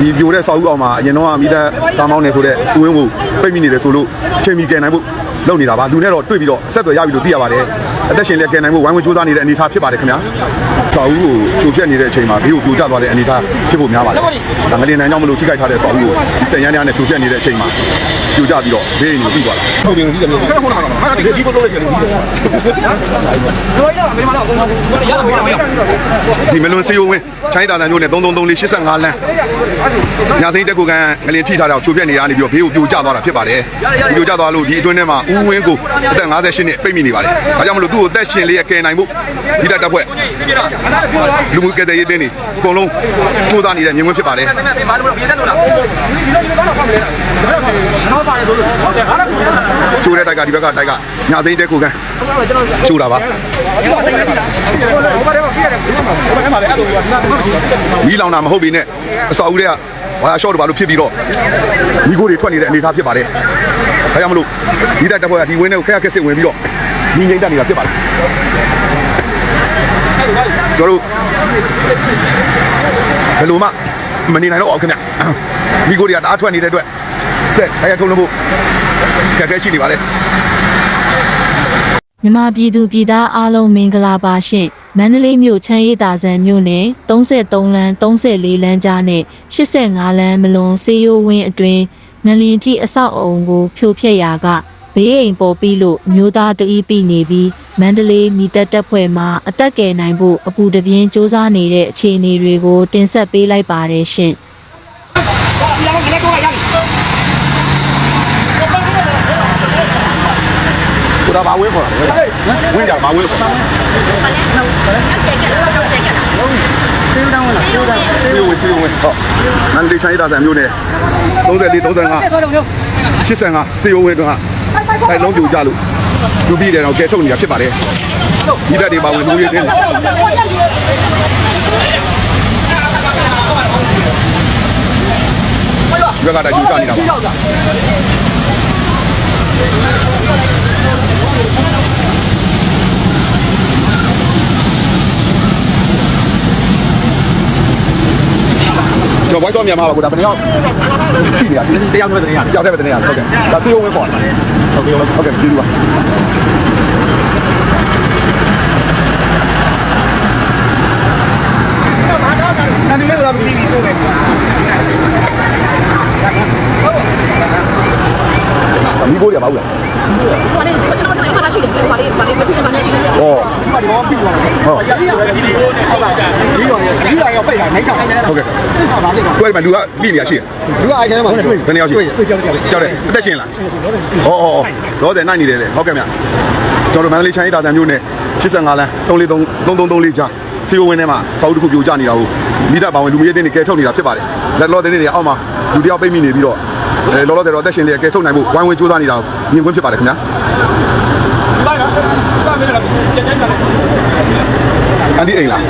ဒီပြိုတဲ့ဆောက်ဦးအောင်မှာအရင်တော့မိသားကားမောင်းနေဆိုတဲ့ဥဝင်းကိုပိတ်မိနေတယ်ဆိုလို့အချိန်မီကယ်နိုင်ဖို့လုပ်နေတာပါလူနဲ့တော့တွေ့ပြီးတော့ဆက်သွယ်ရပြီလို့သိရပါတယ်အသက်ရှင်လျက်ကယ်နိုင်ဖို့ဝိုင်းဝန်းကြိုးစားနေတဲ့အနေအထားဖြစ်ပါတယ်ခင်ဗျာဆောက်ဦးကိုပြိုပြက်နေတဲ့အချိန်မှာဘေးကိုပြိုကျသွားတဲ့အနေအထားဖြစ်ဖို့များပါတယ်ဒါငလင်နိုင်ကြောင့်မလို့ထိခိုက်ထားတဲ့ဆောက်ဦးကိုဒီစက်ရမ်းရမ်းနဲ့ပြိုပြက်နေတဲ့အချိန်မှာ ပြိုကျပြီးတော့ဘေးကိုပြီးသွားတာဟုတ်တယ်ဒီကနေ့ဟုတ်လားဟာဒီဒီကိုလို့ရတယ်ဒီမလွန်စီယိုဝင်းချိုင်းတာတန်မျိုးနဲ့333485လမ်းညာစိမ့်တက်ကူကန်ငလင်ထိထားတာကိုချိုးပြက်နေရနေပြီးတော့ဘေးကိုပြိုကျသွားတာဖြစ်ပါတယ်ဒီပြိုကျသွားလို့ဒီအတွင်းထဲမှာဦးဝင်းကိုအသက်58နှစ်ပိတ်မိနေပါတယ်ဒါကြောင့်မလို့သူ့ကိုအသက်ရှင်လေးရကယ်နိုင်ဖို့ဒီတက်တပ်ဖွဲ့လူမှုကယ်တဲ့ရေးတင်းနေအကုန်လုံးစူးစမ်းနေတဲ့မြင်ကွင်းဖြစ်ပါတယ်ချိုးတဲ့တိုက်ကဒီဘက်ကတိုက်ကညာစိမ့်တက်ကူကန်ချိုးတာပါမီးလောင်တာမဟုတ်ပြီနဲ့အစာဦးတွေကဝါရှော့တို့ဘာလို့ဖြစ်ပြီးတော့မိကိုတွေထွက်နေတဲ့အနေအထားဖြစ်ပါတယ်ဒါကြောင့်မလို့ဒီတက်တပ်ဖွဲ့ကဒီဝင်းတွေကိုခက်ခက်စစ်ဝင်ပြီးတော့ညီငိမ့်တက်နေတာဖြစ်ပါတယ်ကျွန်တော်တို့ဘယ်လိုမှမနေနိုင်တော့အောင်ခင်ဗျမိကိုတွေကတအားထွက်နေတဲ့အတွက် ဆက်အဲထုံလို့ဖို့ခက်ခဲရှိနေပါလေမြန်မာပြည်သူပြည်သားအားလုံးမင်္ဂလာပါရှင်မန္တလေးမြို့ချမ်းရည်တာဆန်မြို့နယ်33လမ်း34လမ်းကြားနဲ့85လမ်းမလွန်စေယိုဝင်းအတွင်းနလင်တီအဆောက်အုံကိုဖြိုဖျက်ရာကဘေးအိမ်ပေါ်ပြီးလို့အမျိုးသားတအီးပြီးနေပြီးမန္တလေးမိသက်တပ်ဖွဲ့မှအသက်ကယ်နိုင်ဖို့အပူတပြင်းစ조사နေတဲ့အခြေအနေတွေကိုတင်ဆက်ပေးလိုက်ပါတယ်ရှင် ကိုဒါဘာဝဲခေါ်တာလဲဝင်းကြဘာဝဲခေါ်တာစီဝင်းစီဝင်းဟောမန္တလေးချိုင်းဒါဆန်မျိုးနဲ့34 35 85စီဝင်းတော့အဲလုံးပြူကြလို့လူပြီးတယ်တော့ကဲထုတ်နေတာဖြစ်ပါတယ်ဒီတက်တွေပါဝင်လူရင်းတင်းဒီကတာယူကြနေတာပါ ကျွန်တော် voice of မြန်မာပါကိုဒါဘယ်နှယောက်ပြီးနေတာတရားမဲ့တဲ့နေရာရောက်တဲ့ပဲတနေရဟုတ်ကဲ့ဒါစီယုံဝင်းခေါ်တယ်ဟုတ်ကဲ့ဟုတ်ကဲ့ကျေးဇူးပါ မီးကိုရပါဘူးလားဘာလဲကျွန်တော်တို့ဘာသာရှိတယ်ဘာလဲဘာလဲမသိဘာသာရှိတယ်ဟောဒီတော့ပြီးသွားတယ်ဟုတ်ဒီရောဒီရောဒီရောရောပိတ်တာနိုင်ချောင်းဟုတ်ကဲ့ဟာပါလိမ့်ပါကိုယ်ကလူကပြီးနေရရှိတယ်လူကအားချမ်းမှာတွေ့ဘယ်နှယောက်ရှိတွေ့ကြောက်ကြောက်ကြောက်တယ်အသက်ရှင်လားဟောဟောလောတယ်နိုင်နေတယ်လေဟုတ်ကဲ့မြကျွန်တော်မန္တလေးချိုင်းတာတန်မျိုးနဲ့85လမ်း343 3334ကြားစီယုံဝင်းထဲမှာစောက်တစ်ခုပြိုကျနေတာကိုမိသားပါဝင်လူမရတဲ့နေကဲထုတ်နေတာဖြစ်ပါတယ်လက်လောတဲ့နေတွေအောက်မှာလူတယောက်ပိတ်မိနေပြီးတော့ အဲလောလောတဲ့တော့အသက်ရှင်လေးကဲထုတ်နိုင်ဖို့ဝိုင်းဝန်းကြိုးစားနေတာကိုမြင်ကွင်းဖြစ်ပါတယ်ခင်ဗျာလိုက်နော်ဒါမင်းလည်းကြက်ကြက်တယ်အန်ဒီအိမ်လားဘ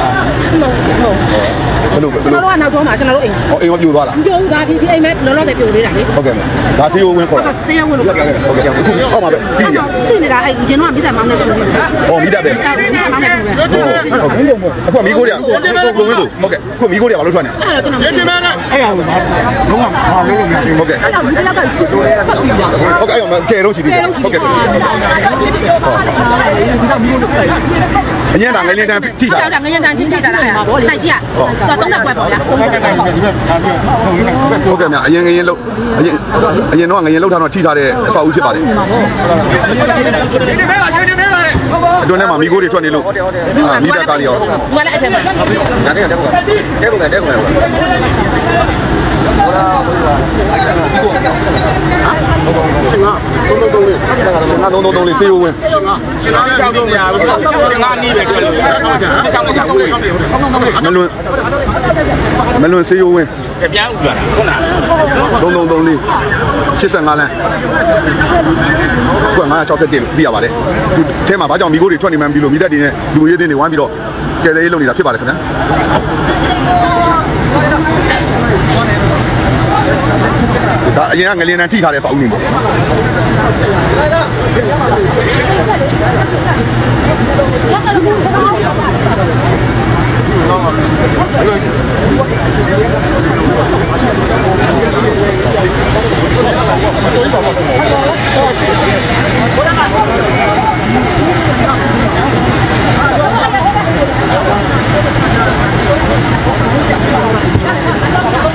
ယ်လိုဘယ်ကျွန်လိုတော်တို့ကနောက်ဆုံးမှာကျွန်တော်တို့အိမ်ဟောအိမ်ရောပြိုသွားလားပြုံးသားဒီဒီအိမ်မဲ့လောလောဆယ်ပြုံးနေတာလေဟုတ်ကဲ့မြဒါစီယုံဝင်းခေါ်တာဆေးရုံဝင်လို့ဟုတ်ကဲ့ဟုတ်ကဲ့အခုအောက်မှာပဲပြီးရပြင်နေတာအဲ့ကျွန်တော်ကမိသားမောင်းနေပြုံးနေတာဟောမိသားပဲ အဲ့ဒါမောင်းနေပြုံးနေတာ ဟုတ် ကဲ့အခုမီးကိုတွေကကိုကိုကိုဝင်းလို့ဟုတ်ကဲ့အခုမီးကိုတွေကဘာလို့ထွက်နေလဲအဲ့ဒါကျွန်တော်ပြင်နေတာအဲ့ဟာလုံးဝဟာလုံးလုံးရတယ်ဟုတ်ကဲ့အဲ့တော့ဒီလောက်ကစတူဒီယိုဖတ်ပြီးတာဟုတ်ကဲ့အဲ့တော့ကဲတော့ရှိသေးတယ်ဟုတ်ကဲ့အရင်ကငလင်းတန်းထိဟုတ်တာတယ်ငရင်တန်ချင်းထိတာလားအဲ့ဒါတိုက်ကြည့်တော့တော့တော့ကွက်ပေါ့ဗျာဟုတ်ကဲ့မြအရင်ငရင်လို့အရင်အရင်တော့ငရင်လောက်ထားတော့ထိထားတဲ့အဆောက်အဦဖြစ်ပါတယ် အတွင်းထဲမှာမီးကိုတွေထွက်နေလို့မီးတက်ကားတွေရောဘာလဲအဲ့ဒါဒါနဲ့တက်ကုန်တက်ကုန်တက်ကုန်တက်ကုန်ငါသုံးသုံးသုံးလေးစေးဝင်းကျွန်တော်ကြောက်လို့မရဘူးငါနီးပဲတွေ့လို့စစ်ဆောင်ကြဘူးမလွန် မလွန်စေးဝင်းပြန်ဥပြတာဟုတ်လားသုံးသုံးသုံးလေး85လမ်းကွ961လို့ပြရပါတယ်ဒီထဲမှာဘာကြောင့်မီးကိုတွေထွက်နေမှန်းပြီးလို့မီးတက်တွေနဲ့လူရေးတင်းတွေဝိုင်းပြီးတော့ကယ်ဆယ်ရေးလုပ်နေတာဖြစ်ပါတယ်ခင်ဗျာဒါအရင်ကငလျင်တန်းထိထားတဲ့ဆောက်ဦးနေပေါ့က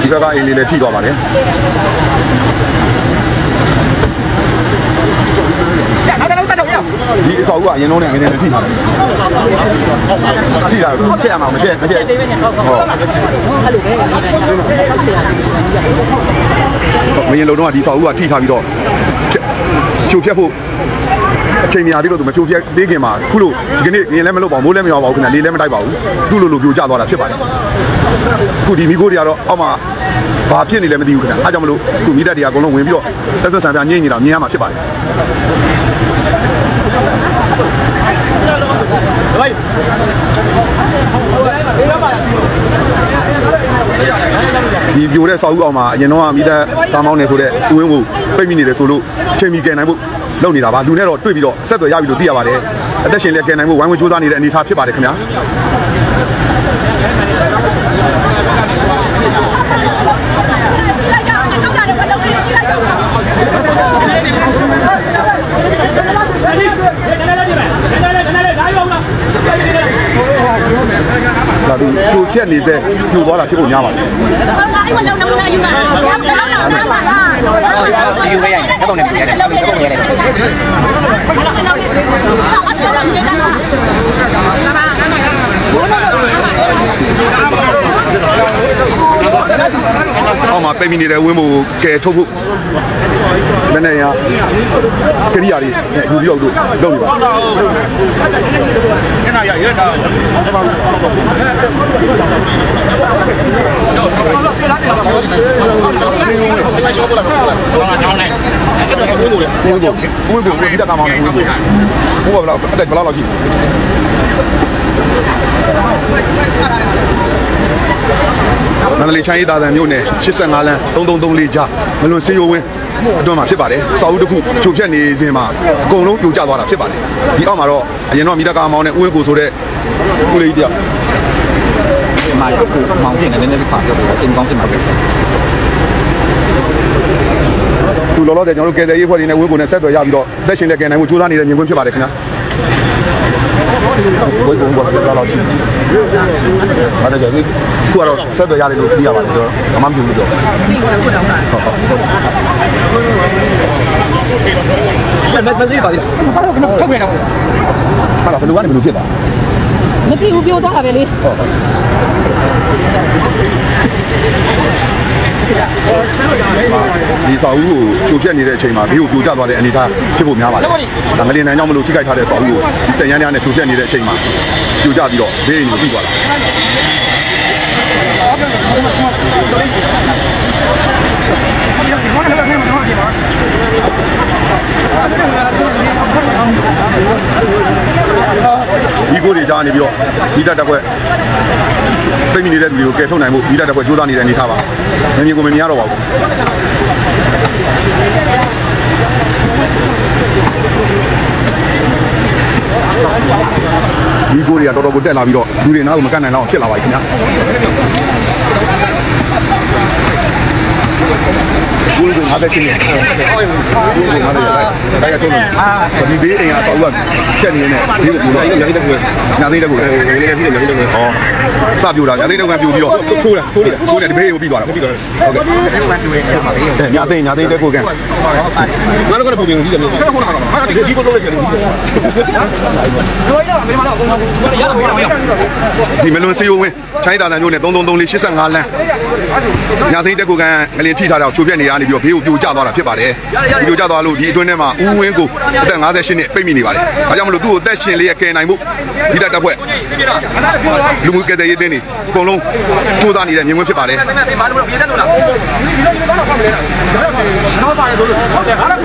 ဒီဘက်ကအိမ်လေးလည်းထိသွားပါတယ် နောက်တစ်လောက်တက်တော့ရအောင် ဒီအဆောက်အဦကအရင်တော့နဲ့ငနေနဲ့ထိထားတယ်ထိတာဖျက်ရမှာမဖျက်မဖျက်ဟုတ်မရင်လုံးတော့ဒီအဆောက်အဦကထိထားပြီးတော့ဖြိုဖျက်ဖို့အချိန်များသေးလို့သူမဖြိုဖျက်သေးခင်မှာခုလို့ဒီကနေ့ငရင်လည်းမလုပ်ပါဘူးမိုးလည်းမရောပါဘူးခင်ဗျလေးလည်းမတိုက်ပါဘူးသူ့လိုလိုပြိုကျသွားတာဖြစ်ပါတယ်ခုဒီမိခိုးတွေကတော့အောက်မှာဘာဖြစ်နေလဲမသိဘူးခင်ဗျအားကြောင့်မလို့ခုမိသက်တွေကအကုန်လုံးဝင်ပြီးတော့သက်သက်ဆန်ဆန်ညှိနေတာမြင်ရမှာဖြစ်ပါတယ် ဒီပြိုတဲ့ဆောက်ဦးအောင်မှာအရင်တော့မိသက်တာမောင်းနေဆိုတဲ့ဥဝင်းကိုပိတ်မိနေတယ်ဆိုလို့အချိန်မီကယ်နိုင်ဖို့လုပ်နေတာပါလူနဲ့တော့တွေ့ပြီးတော့ဆက်သွယ်ရပြီလို့သိရပါတယ်အသက်ရှင်လျက်ကယ်နိုင်ဖို့ဝိုင်းဝန်းကြိုးစားနေတဲ့အနေအထားဖြစ်ပါတယ်ခင်ဗျာဒါ သူပြိုဖြက်နေစေပြိုသွားတာဖြစ်ဖို့များပါတယ်ယူခဲ့ရတယ်တော့နေပြရတယ်တော့နေရတယ်အောက်မှာပိတ်မိနေတဲ့ဝင်းမို့ကယ်ထုတ်ဖို့ မနေ့ကကရိယာတွေနဲ့ယူပြီးတော့လုပ်နေပါခဏရရတာ ဝင်းကိုဝင်းကိုဝင်းကိုဒီတက်ကမောင်းနေဝင်းကိုဘိုးဘယ်လောက်အသက်ဘယ်လောက်လောက်ရှိမန္တလေးချမ်းရီတာသံမြို့နယ်85လမ်း3334ကြားမလွန်စေယိုဝင်းအတွင်းမှာဖြစ်ပါတယ်။စာအုပ်တစ်ခုဖြိုဖျက်နေစဉ်မှာအကုန်လုံးပြိုကျသွားတာဖြစ်ပါတယ်။ဒီအောက်မှာတော့အရင်တော့မိသားကားမောင်းနဲ့ဦးဝင်းကိုဆိုတဲ့ဦးလေးကြီးတယောက်မာရကူမောင်တင်နေနေခါပြောတယ်စင်ကောင်းစင်မှာပဲ သူလောလောဆယ်ကျွန်တော်တို့ကယ်ဆယ်ရေးဖွဲ့တွေနဲ့ဝင်းကိုနဲ့ဆက်သွယ်ရပြီးတော့အသက်ရှင်လက်ကယ်နိုင်မှုစူးစမ်းနေတဲ့မြင်ကွင်းဖြစ်ပါတယ်ခင်ဗျာဝင်းကိုကတော့ဘယ်လောက်လောက်ရှိလဲ။အဲ့ဒါကြောင့်ဒီခုကတော့ဆက်သွယ်ရတယ်လို့သိရပါတယ်ကျွန်တော်အမှန်ပြုလို့ပြောဟုတ်ဟုတ်မမသိပါသေးလားထုတ်ပြန်တော့ဟာဘယ်လိုကနေဘယ်လိုဖြစ်တာမသိဘူးပြောသွားတာပဲလေ ဒီစာအုပ်ကိုပြိုပြက်နေတဲ့အချိန်မှာဘေးကိုပြိုကျသွားတဲ့အနေအထားဖြစ်ဖို့များပါတယ်။ဒါငလင်နိုင်ကြောင့်မလို့ထိခိုက်ထားတဲ့စာအုပ်ကိုဒီစက်ရမ်းရမ်းနဲ့ပြိုပြက်နေတဲ့အချိန်မှာပြိုကျပြီးတော့ဘေးအိမ်ကိုပြီးသွားတာဒီကိုတွေကြားနေပြီးတော့မိသားတက်ခွက် ပြိမိနေတဲ့သူတွေကိုကယ်ထုတ်နိုင်ဖို့မိသားတက်ခွက်ကြိုးစားနေတဲ့အနေအထားပါ။မြင်မြင်ကိုမမြင်ရတော့ပါဘူး။ဒီကိုတွေကတော်တော်ကိုတက်လာပြီးတော့လူတွေနားကိုမကန့်နိုင်တော့ဖြစ်လာပါပြီခင်ဗျာ ကိုယ်ကငါသက်ရှင်နေကိုယ်ကငါလည်းရိုက်ရိုက်ချုံးနေဒီဘေးအိမ်ကဆောက်ကချက်နေနေဒီကိုပြောတော့ညာသိတဲ့ကိုညာသိတဲ့ကိုလည်းလည်းပြည့်တယ်ညာသိတဲ့ကိုဟောစပြိုတာညာသိတဲ့ကပြိုပြီးတော့ထိုးတာထိုးတယ်ထိုးတယ်ဒီဘေးကိုပြီးသွားတာပြီးသွားတယ်ဟုတ်ကဲ့အဲ့ဒီမှာတွေ့ရမှာပဲညာသိညာသိတဲ့ကိုကငါတို့ကတော့ပုံပြင်ကြည့်တယ်ခဏခုနကတော့ဟာဒီဒီကိုလုပ်လိုက်တယ်တို့ရအောင်မင်းမတော့ကိုရအောင်မင်းမတော့ဒီမလွန်စီယိုဝင်းချိုင်းသာတန်မျိုးနဲ့3334 85လမ်း ညာသိတဲ့ကိုကငလင်ထိထားတာချိုးပြက်နေရနေပြီးတော့ဘေးကိုပြိုကျသွားတာဖြစ်ပါတယ်ဒီပြိုကျသွားလို့ဒီအတွင်းထဲမှာဦးဝင်းကိုအသက်58နှစ်ပိတ်မိနေပါတယ်ဒါကြောင့်မလို့သူ့ကိုအသက်ရှင်လေးရကယ်နိုင်မှုဒီတက်တပ်ဖွဲ့လူမှုကယ်ဆယ်ရေးအသင်းတွေအကုန်လုံးကြိုးစားနေတဲ့မြင်ကွင်းဖြစ်ပါတယ် ဘာလို့ပြေးတယ်လို့လားဒီလိုတော့တော့မလဲတော့ပါတယ်လို့ဟုတ်တယ်ဟာလား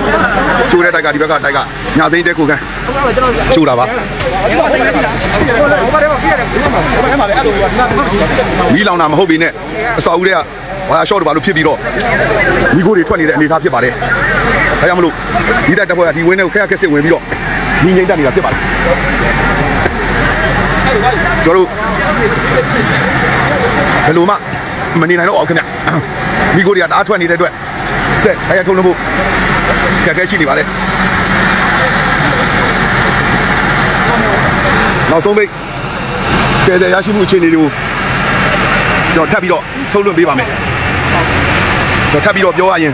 ချိုးတဲ့တိုက်ကဒီဘက်ကတိုက်ကညာသိတဲ့ကိုကချိုးတာပါဟိုဘာလဲပြရတယ်ဟိုဘာလဲပြရတယ်ဒီမှာဟိုဘာလဲမှာလဲအဲ့လိုကဒီမှာတော့ရှိတယ်မီးလောင်တာမဟုတ်ပေနဲ့အစာအုပ်တွေကဝါရှော့တပါလို့ဖြစ်ပြီးတော့မိခိုးတွေထွက်နေတဲ့အနေအထားဖြစ်ပါတယ်ဒါကြောင့်မလို့ဒီတက်တပ်ဖွဲ့ကဒီဝင်းထဲကိုခက်ခက်စစ်ဝင်ပြီးတော့ညီငိမ့်တက်နေတာဖြစ်ပါတယ်ကျွန်တော်တို့ဘယ်လိုမှမနေနိုင်တော့အောင်ခင်ဗျ မိကိုတွေကတအားထွက်နေတဲ့အတွက်ဆက်ခရထုံးလို့ဖို့ကြက်ခဲရှိနေပါလေနောက်ဆုံးပိတ်ကဲတဲ့ရရှိမှုအခြေအနေတွေကိုကျွန်တော်ထပ်ပြီးတော့ထုတ်လွှင့်ပေးပါမယ်ကျွန်တော်ထပ်ပြီးတော့ပြောရရင်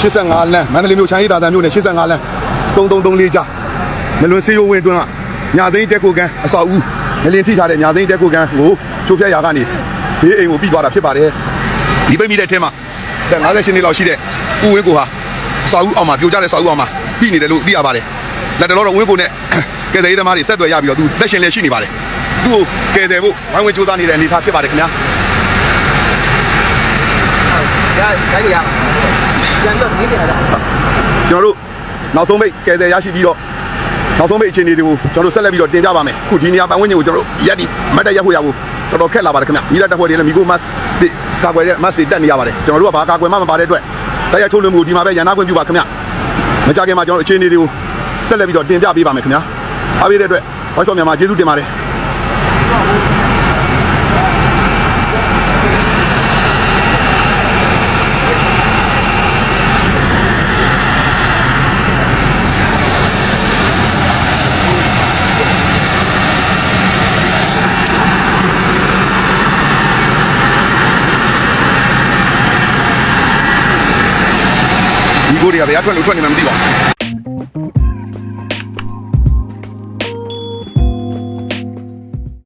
85လမ်းမန္တလေးမြို့ချမ်းရီတာတန်မြို့နယ်85လမ်း3334ကြားမလွန်စေးရုံးဝင်အတွင်းကညာသိန်းတက်ကိုကန်အဆောက်အဦငလင်ထိထားတဲ့ညာသိန်းတက်ကိုကန်ကိုချိုးဖျက်ရာကနေဘေးအိမ်ကိုပြီးသွားတာဖြစ်ပါတယ် ဒီပိတ်မိတဲ့အထက်မှာတက်58နှစ်လောက်ရှိတဲ့ဦးဝင်းကိုဟာအဆောက်အဦအောက်မှာပြိုကျတဲ့ဆောက်အဦအောက်မှာပြီးနေတယ်လို့သိရပါတယ်လက်တော်တော့ဝင်းကိုနဲ့ကဲတဲ့ရေးသမားတွေဆက်သွယ်ရပြီးတော့သူလက်ရှင်လည်းရှိနေပါတယ်သူ့ကိုကဲတယ်ဖို့ဝိုင်းဝန်းကြိုးစားနေတဲ့အနေအထားဖြစ်ပါတယ်ခင်ဗျာရခိုင်းရပြန်တော့ဒီပြန်လာကျွန်တော်တို့နောက်ဆုံးပိတ်ကယ်ဆယ်ရရှိပြီးတော့နောက်ဆုံးပိတ်အခြေအနေတွေကိုကျွန်တော်တို့ဆက်လက်ပြီးတော့တင်ကြပါမယ်အခုဒီနေရာပတ်ဝန်းကျင်ကိုကျွန်တော်တို့ရက်ဒီမတ်တက်ရက်ဖို့ရဖို့ တော်တော်ခက်လာပါတယ်ခင်ဗျမိသားတပ်ဖွဲ့တွေလည်းမိကိုမတ်တွေကာကွယ်တဲ့မတ်တွေတက်နေရပါတယ်ကျွန်တော်တို့ကဘာကာကွယ်မှမပါတဲ့အတွက်တရားထုတ်လွှင့်မှုဒီမှာပဲရန်နာခွင့်ပြုပါခင်ဗျမကြခင်မှာကျွန်တော်တို့အခြေအနေတွေကိုဆက်လက်ပြီးတော့တင်ပြပေးပါမယ်ခင်ဗျအားပေးတဲ့အတွက်ဝိုင်းဆော့မြန်မာကျေးဇူးတင်ပါတယ် ဒီကိုတွေကဘယ်ရထွက်လို့ထွက်နေမှမသိပါဘူး